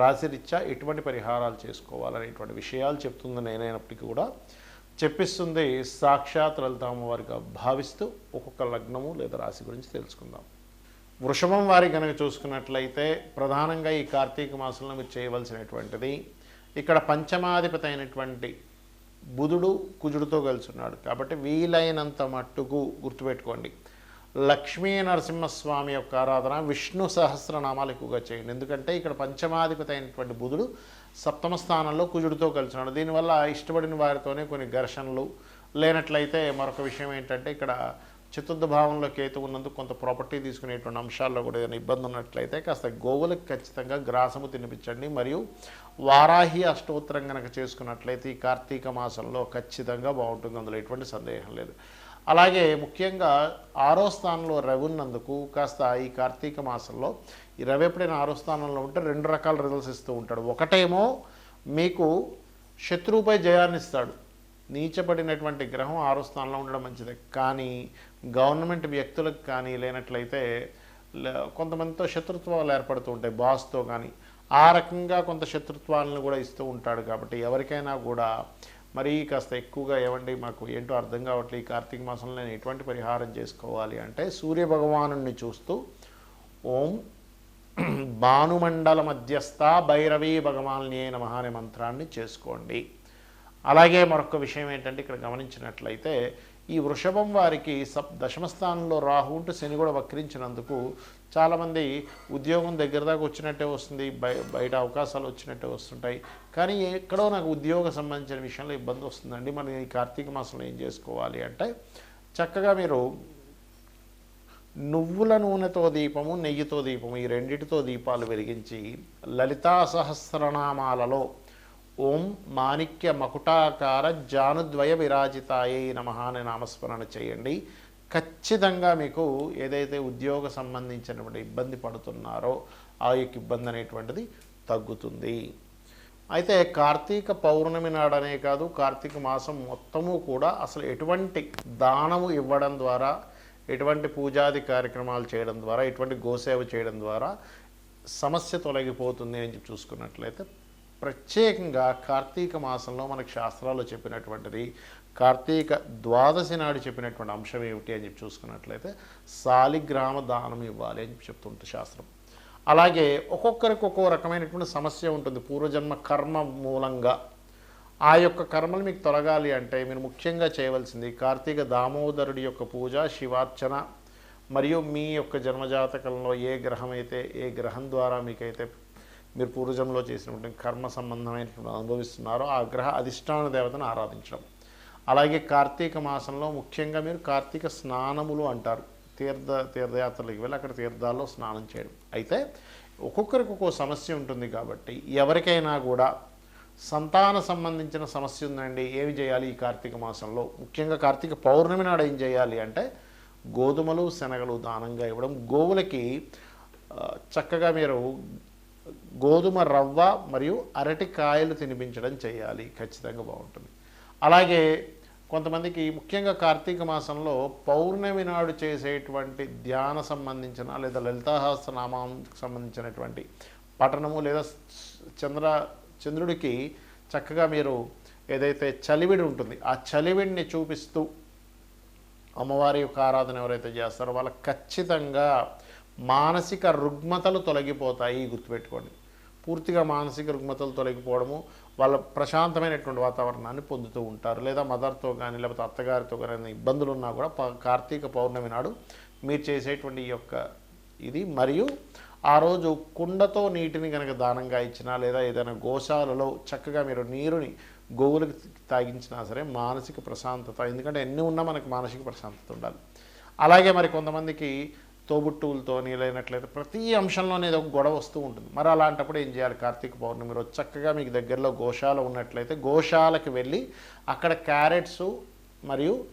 రాశిరీత్యా ఎటువంటి పరిహారాలు చేసుకోవాలనేటువంటి విషయాలు చెప్తుంది నేనైనప్పటికీ కూడా. చెప్పిస్తుంది సాక్షాత్ లలితామ్మవారిగా భావిస్తూ ఒక్కొక్క లగ్నము లేదా రాశి గురించి తెలుసుకుందాం. వృషభం వారి కనుక చూసుకున్నట్లయితే ప్రధానంగా ఈ కార్తీక మాసంలో మీరు చేయవలసినటువంటిది ఇక్కడ పంచమాధిపతి అయినటువంటి బుధుడు కుజుడితో కలిసి ఉన్నాడు. కాబట్టి వీలైనంత మట్టుకు గుర్తుపెట్టుకోండి. లక్ష్మీ నరసింహస్వామి యొక్క ఆరాధన విష్ణు సహస్రనామాలు ఎక్కువగా చేయండి. ఎందుకంటే ఇక్కడ పంచమాధిపతి అయినటువంటి బుధుడు సప్తమ స్థానంలో కుజుడితో కలిసినాడు. దీనివల్ల ఇష్టపడిన వారితోనే కొన్ని ఘర్షణలు లేనట్లయితే మరొక విషయం ఏంటంటే ఇక్కడ చతుర్థ భావంలో కేతు ఉన్నందుకు కొంత ప్రాపర్టీ తీసుకునేటువంటి అంశాల్లో కూడా ఏదైనా ఇబ్బంది ఉన్నట్లయితే కాస్త గోవులకు ఖచ్చితంగా గ్రాసము తినిపించండి. మరియు వారాహి అష్టోత్తరం కనుక చేసుకున్నట్లయితే ఈ కార్తీక మాసంలో ఖచ్చితంగా బాగుంటుంది. అందులో ఎటువంటి సందేహం లేదు. అలాగే ముఖ్యంగా ఆరో స్థానంలో రవి ఉన్నందుకు కాస్త ఈ కార్తీక మాసంలో ఈ రవి ఎప్పుడైనా ఆరో స్థానంలో ఉంటే రెండు రకాల రిజల్ట్స్ ఇస్తూ ఉంటాడు. ఒకటేమో మీకు శత్రువుపై జయాన్ని ఇస్తాడు. నీచబడినటువంటి గ్రహం ఆరో స్థానంలో ఉండడం మంచిదే. కానీ గవర్నమెంట్ వ్యక్తులకు కానీ లేనట్లయితే లే- కొంతమందితో శత్రుత్వాలు ఏర్పడుతూ ఉంటాయి. బాస్తో కానీ. ఆ రకంగా కొంత శత్రుత్వాలను కూడా ఇస్తూ ఉంటాడు కాబట్టి ఎవరికైనా కూడా మరీ కాస్త ఎక్కువగా ఏమండి మాకు ఏంటో అర్థం కావట్లేదు. ఈ కార్తీక మాసంలో నేను ఎటువంటి పరిహారం చేసుకోవాలి అంటే సూర్య భగవానుణ్ణి చూస్తూ ఓం భానుమండల మధ్యస్థ భైరవీ భగవాన్యే నమ అనే మంత్రాన్ని చేసుకోండి. అలాగే మరొక విషయం ఏంటంటే ఇక్కడ గమనించినట్లయితే ఈ వృషభం వారికి సప్ దశమస్థానంలో రాహు ఉంటూ శని కూడా వక్రించినందుకు చాలామంది ఉద్యోగం దగ్గర దాకా వచ్చినట్టే వస్తుంది బయ బయట అవకాశాలు వచ్చినట్టే వస్తుంటాయి. కానీ ఎక్కడో నాకు ఉద్యోగ సంబంధించిన విషయంలో ఇబ్బంది వస్తుందండి. మనం ఈ కార్తీక మాసంలో ఏం చేసుకోవాలి అంటే చక్కగా మీరు నువ్వుల నూనెతో దీపము నెయ్యితో దీపము ఈ రెండిటితో దీపాలు వెలిగించి లలితా సహస్రనామాలలో ఓం మాణిక్య మకుటాకార జానుద్వయ విరాజితాయే నమ అనే నామస్మరణ చేయండి. ఖచ్చితంగా మీకు ఏదైతే ఉద్యోగ సంబంధించినటువంటి ఇబ్బంది పడుతున్నారో ఆ యొక్క ఇబ్బంది అనేటువంటిది తగ్గుతుంది. అయితే కార్తీక పౌర్ణమి నాడనే కాదు కార్తీక మాసం మొత్తము కూడా అసలు ఎటువంటి దానము ఇవ్వడం ద్వారా ఎటువంటి పూజాది కార్యక్రమాలు చేయడం ద్వారా ఎటువంటి గోసేవ చేయడం ద్వారా సమస్య తొలగిపోతుంది అని చెప్పి చూసుకున్నట్లయితే ప్రత్యేకంగా కార్తీక మాసంలో మనకు శాస్త్రాల్లో చెప్పినటువంటిది కార్తీక ద్వాదశి నాడు చెప్పినటువంటి అంశం ఏమిటి అని చెప్పి చూసుకున్నట్లయితే సాలిగ్రామ దానం ఇవ్వాలి అని చెప్పి చెప్తుంటుంది శాస్త్రం. అలాగే ఒక్కొక్కరికి ఒక్కో రకమైనటువంటి సమస్య ఉంటుంది పూర్వజన్మ కర్మ మూలంగా. ఆ యొక్క కర్మలు మీకు తొలగాలి అంటే మీరు ముఖ్యంగా చేయవలసింది కార్తీక దామోదరుడి యొక్క పూజ శివార్చన మరియు మీ యొక్క జన్మజాతకంలో ఏ గ్రహం అయితే ఏ గ్రహం ద్వారా మీకైతే మీరు పూర్వజంలో చేసినటువంటి కర్మ సంబంధమైనటువంటి అనుభవిస్తున్నారో ఆ గ్రహ అధిష్టాన దేవతను ఆరాధించడం. అలాగే కార్తీక మాసంలో ముఖ్యంగా మీరు కార్తీక స్నానములు అంటారు. తీర్థ తీర్థయాత్రలకు వెళ్ళి అక్కడ తీర్థాల్లో స్నానం చేయడం. అయితే ఒక్కొక్కరికి ఒక్కో సమస్య ఉంటుంది కాబట్టి ఎవరికైనా కూడా సంతాన సంబంధించిన సమస్య ఉందండి. ఏమి చేయాలి ఈ కార్తీక మాసంలో? ముఖ్యంగా కార్తీక పౌర్ణమి నాడు ఏం చేయాలి అంటే గోధుమలు శనగలు దానంగా ఇవ్వడం. గోవులకి చక్కగా మీరు గోధుమ రవ్వ మరియు అరటి కాయలు తినిపించడం చేయాలి. ఖచ్చితంగా బాగుంటుంది. అలాగే కొంతమందికి ముఖ్యంగా కార్తీక మాసంలో పౌర్ణమి నాడు చేసేటువంటి ధ్యాన సంబంధించిన లేదా లలితాహాస్త్రనామానికి సంబంధించినటువంటి పఠనము లేదా చంద్ర చంద్రుడికి చక్కగా మీరు ఏదైతే చలివిడి ఉంటుంది ఆ చలివిడిని చూపిస్తూ అమ్మవారి యొక్క ఆరాధన ఎవరైతే చేస్తారో వాళ్ళకి ఖచ్చితంగా మానసిక రుగ్మతలు తొలగిపోతాయి గుర్తుపెట్టుకోండి. పూర్తిగా మానసిక రుగ్మతలు తొలగిపోవడము వాళ్ళ ప్రశాంతమైనటువంటి వాతావరణాన్ని పొందుతూ ఉంటారు. లేదా మదర్తో కానీ లేకపోతే అత్తగారితో కానీ ఇబ్బందులు ఉన్నా కూడా కార్తీక పౌర్ణమి నాడు మీరు చేసేటువంటి ఈ యొక్క ఇది. మరియు ఆ రోజు కుండతో నీటిని కనుక దానంగా ఇచ్చినా లేదా ఏదైనా గోశాలలో చక్కగా మీరు నీరుని గోవులకు తాగించినా సరే మానసిక ప్రశాంతత ఎందుకంటే ఎన్ని ఉన్నా మనకు మానసిక ప్రశాంతత ఉండాలి. అలాగే మరి కొంతమందికి తోబుట్టువులతో లేనట్లయితే ప్రతి అంశంలోనే ఒక గొడవ వస్తూ ఉంటుంది. మరి అలాంటప్పుడు ఏం చేయాలి? కార్తీక పౌర్ణమి రోజు చక్కగా మీకు దగ్గరలో గోశాల ఉన్నట్లయితే గోశాలకి వెళ్ళి అక్కడ క్యారెట్స్ మరియు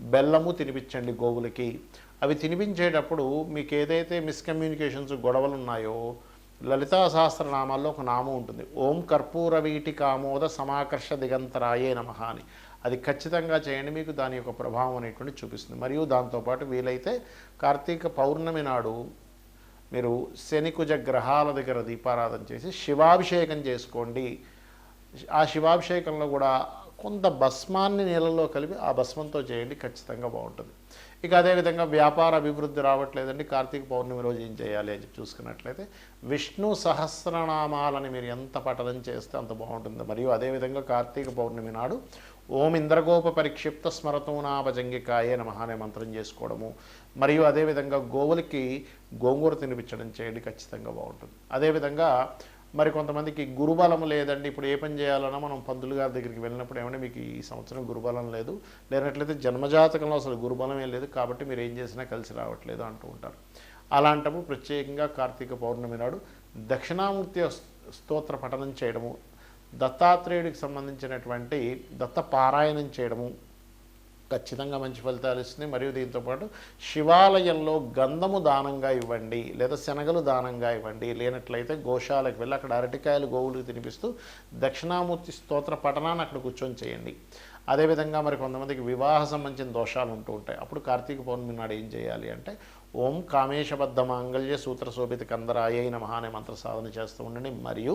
బెల్లము తినిపించండి గోవులకి. అవి తినిపించేటప్పుడు మీకు ఏదైతే మిస్కమ్యూనికేషన్స్ గొడవలు ఉన్నాయో లలితా సహస్రనామాల్లో ఒక నామం ఉంటుంది. ఓం కర్పూర వీటి కామోద సమాకర్ష దిగంతరాయే నమ అని. అది ఖచ్చితంగా చేయండి. మీకు దాని యొక్క ప్రభావం అనేటువంటి చూపిస్తుంది. మరియు దాంతోపాటు వీలైతే కార్తీక పౌర్ణమి నాడు మీరు శనికుజ గ్రహాల దగ్గర దీపారాధన చేసి శివాభిషేకం చేసుకోండి. ఆ శివాభిషేకంలో కూడా కొంత భస్మాన్ని నీళ్ళలో కలిపి ఆ భస్మంతో చేయండి. ఖచ్చితంగా బాగుంటుంది. ఇక అదేవిధంగా వ్యాపార అభివృద్ధి రావట్లేదండి. కార్తీక పౌర్ణమి రోజు ఏం చేయాలి అని చూసుకున్నట్లయితే విష్ణు సహస్రనామాలని మీరు ఎంత పఠనం చేస్తే అంత బాగుంటుంది. మరియు అదేవిధంగా కార్తీక పౌర్ణమి నాడు ఓం ఇంద్రగోప పరిక్షిప్త స్మరతూనాభజంగికాయే నమ అనే మంత్రం చేసుకోవడము. మరియు అదేవిధంగా గోవులకి గోంగూర తినిపించడం చేయండి ఖచ్చితంగా బాగుంటుంది. అదేవిధంగా మరి కొంతమందికి గురుబలం లేదండి ఇప్పుడు ఏ పని చేయాలన్నా మనం పందులు గారి దగ్గరికి వెళ్ళినప్పుడు ఏమంటే మీకు ఈ సంవత్సరం గురుబలం లేదు. లేనట్లయితే జన్మజాతకంలో అసలు గురుబలం ఏం లేదు కాబట్టి మీరు ఏం చేసినా కలిసి రావట్లేదు అంటూ ఉంటారు. అలాంటప్పుడు ప్రత్యేకంగా కార్తీక పౌర్ణమి నాడు దక్షిణామూర్తి స్తోత్ర పఠనం చేయడము దత్తాత్రేయుడికి సంబంధించినటువంటి దత్త పారాయణం చేయడము ఖచ్చితంగా మంచి ఫలితాలు ఇస్తుంది. మరియు దీంతోపాటు శివాలయంలో గంధము దానంగా ఇవ్వండి లేదా శనగలు దానంగా ఇవ్వండి. లేనట్లయితే గోశాలకు వెళ్ళి అక్కడ అరటికాయలు గోవులు తినిపిస్తూ దక్షిణామూర్తి స్తోత్ర పఠనాన్ని అక్కడ కూర్చొని చేయండి. అదేవిధంగా మరి కొంతమందికి వివాహ సంబంధించిన దోషాలు ఉంటూ ఉంటాయి. అప్పుడు కార్తీక పౌర్ణమి నాడు ఏం చేయాలి అంటే ఓం కామేశబద్ధ మాంగళ్య సూత్ర శోభిత కందరాయ నమః అనే మంత్ర సాధన చేస్తూ ఉండండి. మరియు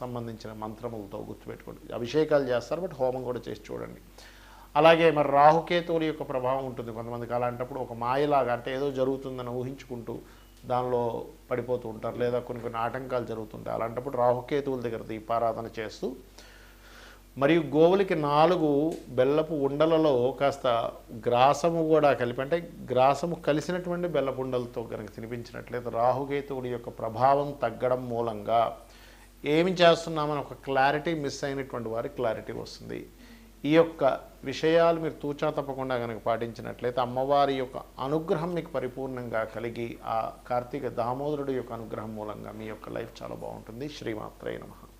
సంబంధించిన మంత్రములతో గుర్తుపెట్టుకోండి. అభిషేకాలు చేస్తారు బట్ హోమం కూడా చేసి చూడండి. అలాగే మరి రాహుకేతువుల యొక్క ప్రభావం ఉంటుంది. కొంతమందికి అలాంటప్పుడు ఒక మాయలాగా అంటే ఏదో జరుగుతుందని ఊహించుకుంటూ దానిలో పడిపోతూ ఉంటారు. లేదా కొన్ని కొన్ని ఆటంకాలు జరుగుతుంటాయి. అలాంటప్పుడు రాహుకేతువుల దగ్గర దీపారాధన చేస్తూ మరియు గోవులకి నాలుగు బెల్లపు ఉండలలో కాస్త గ్రాసము కూడా కలిపి అంటే గ్రాసము కలిసినటువంటి బెల్లపు ఉండలతో కనుక తినిపించినట్లయితే రాహుకేతువుడి యొక్క ప్రభావం తగ్గడం మూలంగా ఏమి చేస్తున్నామని ఒక క్లారిటీ మిస్ అయినటువంటి వారికి క్లారిటీ వస్తుంది. ఈ యొక్క విషయాలు మీరు తూచా తప్పకుండా కనుక పాటించినట్లయితే అమ్మవారి యొక్క అనుగ్రహం మీకు పరిపూర్ణంగా కలిగి ఆ కార్తీక దామోదరుడు యొక్క అనుగ్రహం మూలంగా మీ యొక్క లైఫ్ చాలా బాగుంటుంది. శ్రీమాత్రే నమః.